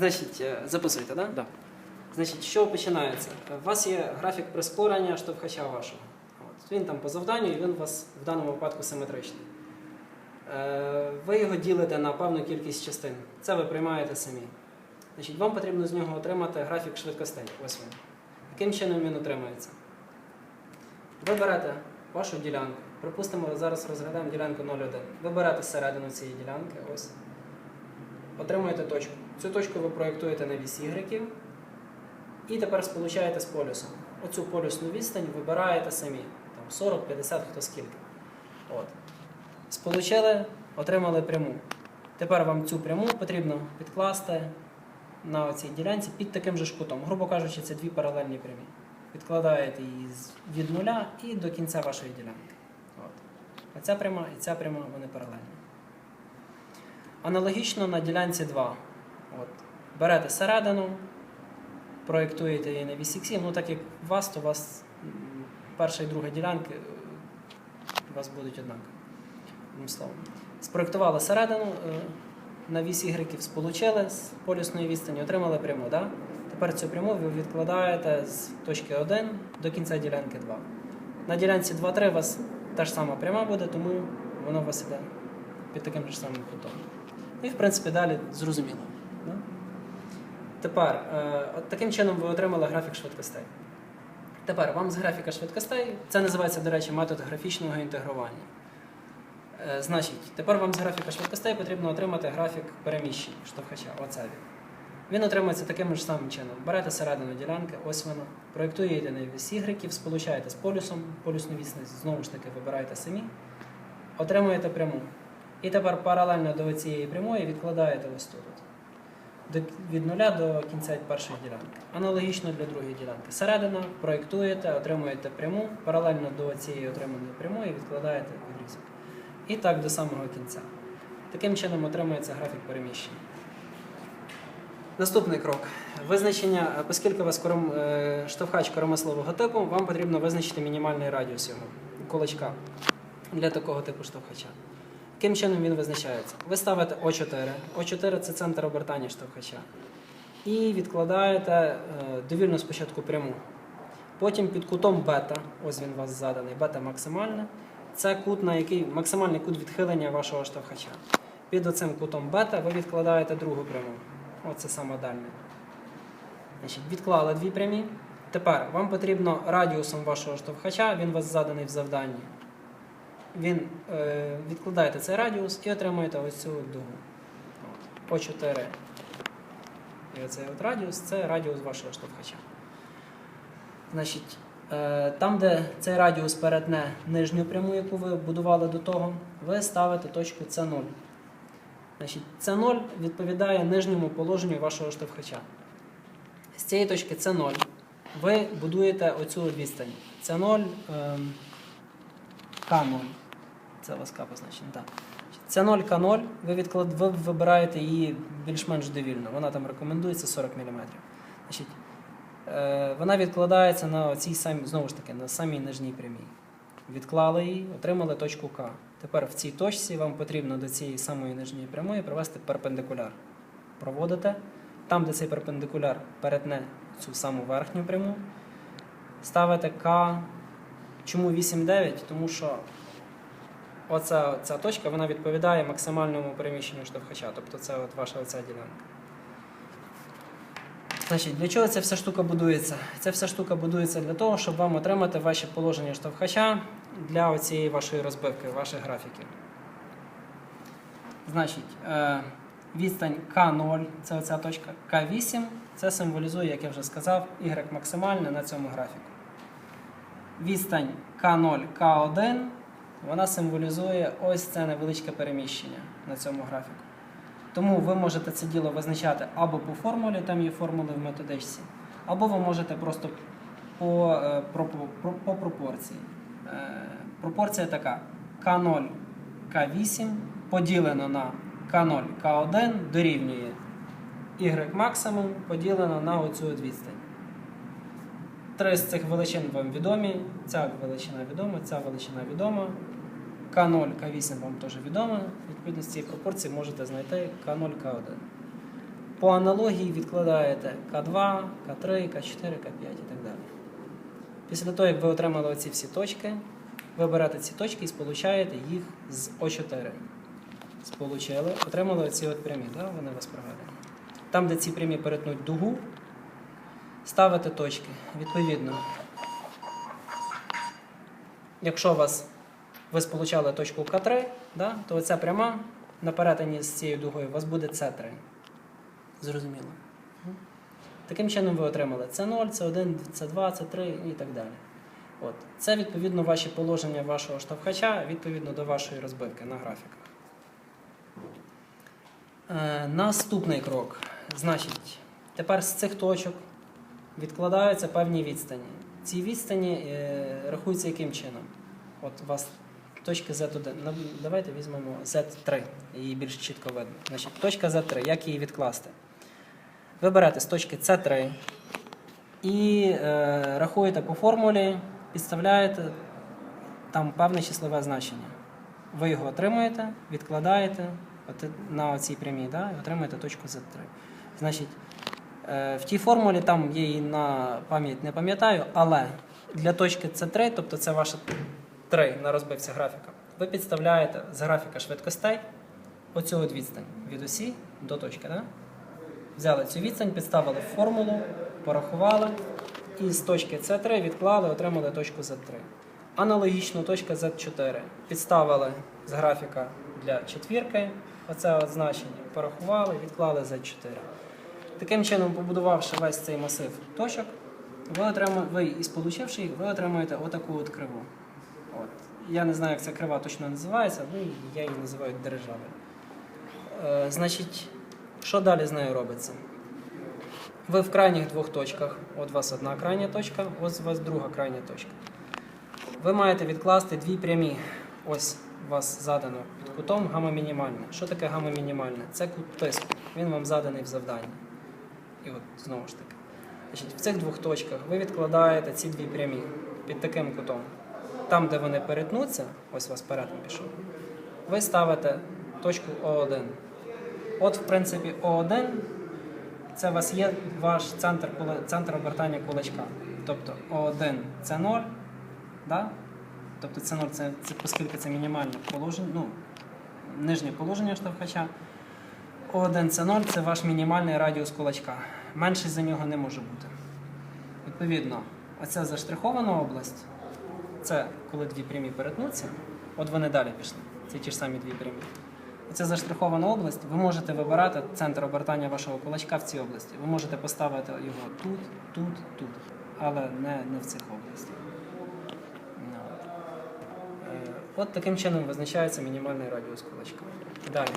Значить, е, записуйте, так? Да. Значить, що починається? У вас є графік прискорення штовхача вашого. От. Він там по завданню, і він у вас в даному випадку симетричний. Е, Ви його ділите на певну кількість частин. Це ви приймаєте самі. Значить, вам потрібно з нього отримати графік швидкостей. Ось він. Яким чином він отримується? Ви берете вашу ділянку. Припустимо, зараз розглядаємо ділянку 0,1. Ви берете середину цієї ділянки, ось. Отримуєте точку. Цю точку ви проєктуєте на вісь Y. І тепер сполучаєте з полюсом. Оцю полюсну відстань вибираєте самі. Там 40, 50, хто скільки. От. Сполучили, отримали пряму. Тепер вам цю пряму потрібно підкласти на цій ділянці під таким же ж кутом. Грубо кажучи, це дві паралельні прямі. Відкладаєте її від нуля і до кінця вашої ділянки. От. Ця пряма і ця пряма вони паралельні. Аналогічно на ділянці 2. От. Берете середину, проєктуєте її на Х, ну так як у вас, то у вас перша і друга ділянки е, у вас будуть однакові. Словом. Спроєктували середину е, на вісь Y, сполучили з полюсної відстані, отримали пряму. Да? Тепер цю пряму ви відкладаєте з точки 1 до кінця ділянки 2. На ділянці 2-3 у вас та ж сама пряма буде, тому воно у вас іде під таким же самим кутом. І, в принципі, далі зрозуміло. Тепер, е, от таким чином ви отримали графік швидкостей. Тепер вам з графіка швидкостей, це називається, до речі, метод графічного інтегрування. Е, Значить, тепер вам з графіка швидкостей потрібно отримати графік переміщень штовхача. Оце він. Він отримується таким ж самим чином. Берете середину ділянки, ось воно, проєктуєте на вісь Y, сполучаєте з полюсом, полюсну вісність знову ж таки вибираєте самі, отримуєте пряму. І тепер паралельно до цієї прямої відкладаєте ось тут. Від нуля до кінця першої ділянки. Аналогічно для другої ділянки. Середина проєктуєте, отримуєте пряму, паралельно до цієї отриманої прямої відкладаєте відрізок. І так до самого кінця. Таким чином отримується графік переміщення. Наступний крок. Визначення, е, оскільки у вас кором, е, штовхач коромислового типу, вам потрібно визначити мінімальний радіус його кулачка для такого типу штовхача. Яким чином він визначається? Ви ставите О4. О4 це центр обертання штовхача. І відкладаєте е, довільно спочатку пряму. Потім під кутом бета, ось він у вас заданий, бета максимальна. Це кут, на який максимальний кут відхилення вашого штовхача. Під оцим кутом бета ви відкладаєте другу пряму. Оце саме дальня. Значить, відклали дві прямі. Тепер вам потрібно радіусом вашого штовхача, він у вас заданий в завданні. Він е, відкладаєте цей радіус і отримуєте ось цю дугу. По 4. І оцей от радіус це радіус вашого штовхача. Значить, е, там, де цей радіус перетне нижню пряму, яку ви будували до того, ви ставите точку С0. Значить, С0 відповідає нижньому положенню вашого штовхача. З цієї точки С0 ви будуєте оцю відстань. С0 ем, К0. Це вас К позначено, так. Це 0 К0, ви, відклад... ви вибираєте її більш-менш довільно. Вона там рекомендується 40 мм. Значить, е, вона відкладається на цій самій, знову ж таки, на самій нижній прямій. Відклали її, отримали точку К. Тепер в цій точці вам потрібно до цієї самої нижньої прямої провести перпендикуляр. Проводите. Там, де цей перпендикуляр перетне цю саму верхню пряму, ставите К. Чому 8,9? Тому що оця, ця точка вона відповідає максимальному переміщенню штовхача. Тобто це от ваша оця ділянка. Значить, для чого ця вся штука будується? Ця вся штука будується для того, щоб вам отримати ваші положення штовхача для цієї вашої розбивки, ваших графіків. Значить, е, відстань К0, це оця точка, К8, це символізує, як я вже сказав, Y максимальне на цьому графіку. Відстань К0, К1, вона символізує ось це невеличке переміщення на цьому графіку. Тому ви можете це діло визначати або по формулі, там є формули в методичці, або ви можете просто по, е, про, по, по пропорції. Е, Пропорція така: К0, К8 поділено на К0, К1 дорівнює Y максимум поділено на оцю відстань. Три з цих величин вам відомі. Ця величина відома, ця величина відома. К0, К8 вам теж відомо. Відповідно з цієї пропорції можете знайти К0, К1. По аналогії відкладаєте К2, К3, К4, К5 і так далі. Після того, як ви отримали оці всі точки, ви берете ці точки і сполучаєте їх з О4. Сполучили, отримали оці от прямі, да? вони вас пригадують. Там, де ці прямі перетнуть дугу, ставите точки. Відповідно, якщо вас ви сполучали точку К3, да, то оця пряма на перетині з цією дугою у вас буде С3. Зрозуміло. Таким чином ви отримали С0, С1, С2, С3 і так далі. От. Це відповідно ваші положення вашого штовхача відповідно до вашої розбивки на графіках. Е, наступний крок. Значить, тепер з цих точок відкладаються певні відстані. Ці відстані е, рахуються яким чином? От у вас точки Z1. Ну, Давайте візьмемо Z3, її більш чітко видно. Значить, точка Z3, як її відкласти? Ви берете з точки C3 і е, рахуєте по формулі, підставляєте там певне числове значення. Ви його отримуєте, відкладаєте на цій прямій, да, і отримуєте точку Z3. Значить, в тій формулі там є її на пам'ять не пам'ятаю, але для точки C3, тобто це ваша 3 на розбивці графіка, ви підставляєте з графіка швидкостей оцю от відстань від осі до точки. Да? Взяли цю відстань, підставили формулу, порахували і з точки С3 відклали, отримали точку Z3. Аналогічно точка Z4. Підставили з графіка для четвірки, оце от значення, порахували, відклали Z4. Таким чином, побудувавши весь цей масив точок, ви отримуєте, ви і сполучивши їх, ви отримуєте отаку от криву. От. Я не знаю, як ця крива точно називається, ну я її називаю державою. Е, значить, що далі з нею робиться? Ви в крайніх двох точках, от у вас одна крайня точка, ось у вас друга крайня точка. Ви маєте відкласти дві прямі. Ось у вас задано під кутом гамма мінімальне. Що таке гамма мінімальне? Це кут тиску. Він вам заданий в завданні. І от знову ж таки. Значить, в цих двох точках ви відкладаєте ці дві прямі під таким кутом. Там, де вони перетнуться, ось у вас перетин пішов, ви ставите точку О1. От, в принципі, О1 це у вас є ваш центр, центр обертання кулачка. Тобто О1 це 0, да? тобто це 0, це, це, оскільки це мінімальне положення, ну, нижнє положення штовхача. О1 це 0, це ваш мінімальний радіус кулачка. Менший за нього не може бути. Відповідно, оця заштрихована область, це коли дві прямі перетнуться, от вони далі пішли. Це ті ж самі дві прямі. Оця заштрихована область, ви можете вибирати центр обертання вашого кулачка в цій області. Ви можете поставити його тут, тут, тут, але не, не в цих областях. Ну. Е, От таким чином визначається мінімальний радіус кулачка. Далі.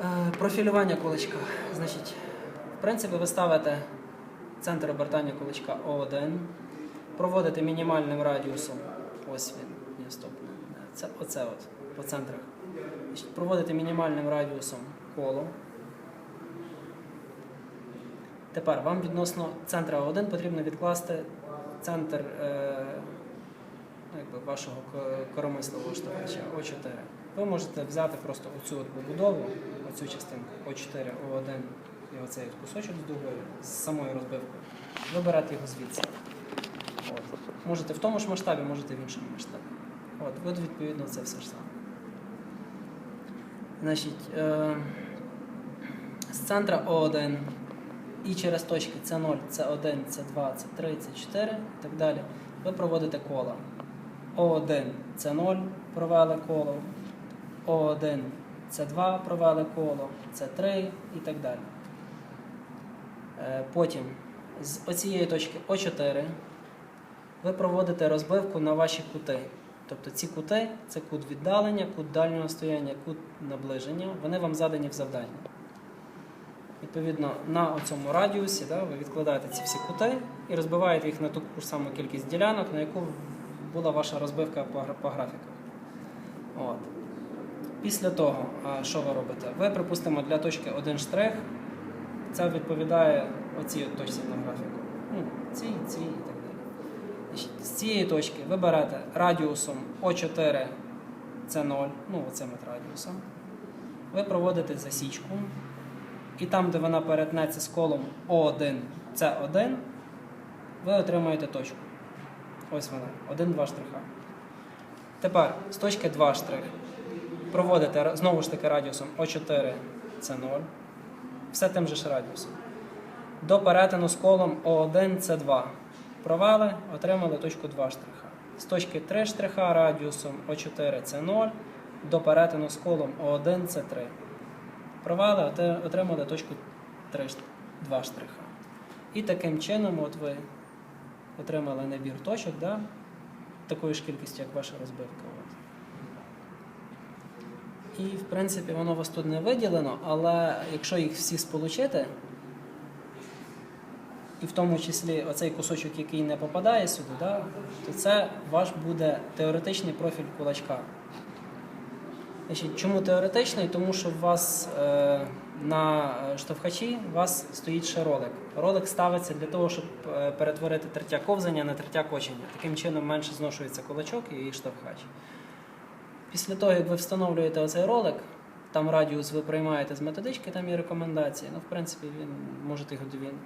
Е, Профілювання кулачка. Значить, в принципі, ви ставите центр обертання кулачка О1, проводите мінімальним радіусом. Ось він, ні, стоп. Це оце от, по центрах. Значить, проводите мінімальним радіусом коло. Тепер вам відносно центра О1 потрібно відкласти центр е, ну, якби вашого коромислового штовхача О4. Ви можете взяти просто оцю побудову, оцю частинку О4, О1 і оцей кусочок з дугою, з самою розбивкою. Вибирати його звідси. От. Можете в тому ж масштабі, можете в іншому масштабі. От, от відповідно це все ж саме. Значить, е, з центра О1 і через точки С0, С1, С2, С3, С4 і так далі, ви проводите кола. О1 С0 провели коло, О1 С2 провели коло, С3 і так далі. Е, Потім з оцієї точки О4 ви проводите розбивку на ваші кути. Тобто ці кути це кут віддалення, кут дальнього стояння, кут наближення, вони вам задані в завданні. Відповідно, на цьому радіусі да, ви відкладаєте ці всі кути і розбиваєте їх на ту ж саму кількість ділянок, на яку була ваша розбивка по графіках. От. Після того, що ви робите? Ви, припустимо, для точки 1 штрих, це відповідає оцій точці на графіку. Ну, цій, цій і так далі. З цієї точки ви берете радіусом О4 це 0, ну оцим от радіусом. ви проводите засічку, і там, де вона перетнеться з колом О1, С1, ви отримаєте точку. Ось вона, 1-2 штриха. Тепер з точки 2 штрих проводите знову ж таки радіусом О4 це 0. Все тим же ж радіусом. До перетину з колом О1 це 2. Провели, отримали точку 2 штриха. З точки 3 штриха радіусом О4 це 0. До перетину з колом О1 це 3. Провели, отримали точку 3, 2 штриха. І таким чином, от ви отримали набір точок, да? такою ж кількістю, як ваша розбивка. І, в принципі, воно у вас тут не виділено, але якщо їх всі сполучити, і в тому числі оцей кусочок, який не попадає сюди, да, то це ваш буде теоретичний профіль кулачка. Значить, чому теоретичний? Тому що у вас е, на штовхачі у вас стоїть ще ролик. Ролик ставиться для того, щоб е, перетворити тертя ковзання на тертя кочення. Таким чином менше зношується кулачок і штовхач. Після того, як ви встановлюєте оцей ролик, там радіус ви приймаєте з методички, там є рекомендації. Ну, в принципі, він можете його довільно,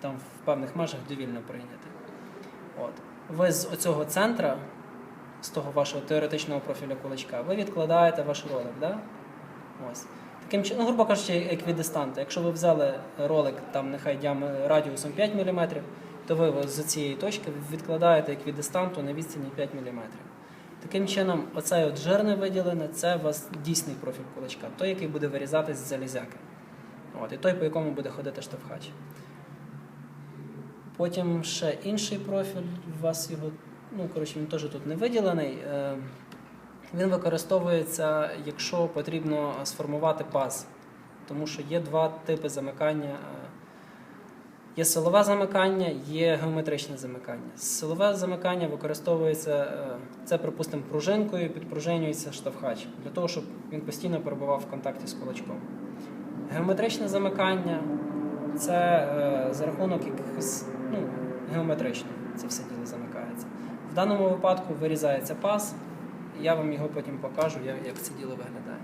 там в певних межах довільно прийняти. От. Ви з оцього центра, з того вашого теоретичного профіля кулачка, ви відкладаєте ваш ролик. Да? Ось. Таким чином, ну, грубо кажучи, еквідистанти. Якщо ви взяли ролик там нехай радіусом 5 мм, то ви з цієї точки відкладаєте еквідистанту на відстані 5 мм. Таким чином, оцей от жирне виділене це у вас дійсний профіль кулачка, той, який буде вирізатись з залізяки. От, і той, по якому буде ходити штовхач. Потім ще інший профіль, у вас його, ну, коротше, він теж тут не виділений. Е, Він використовується, якщо потрібно сформувати паз. Тому що є два типи замикання. Є силове замикання, є геометричне замикання. Силове замикання використовується, е, це, припустимо, пружинкою, підпружинюється штовхач для того, щоб він постійно перебував в контакті з кулачком. Геометричне замикання це е, за рахунок якихось ну, геометрично це все діло замикається. В даному випадку вирізається паз, я вам його потім покажу, як це діло виглядає.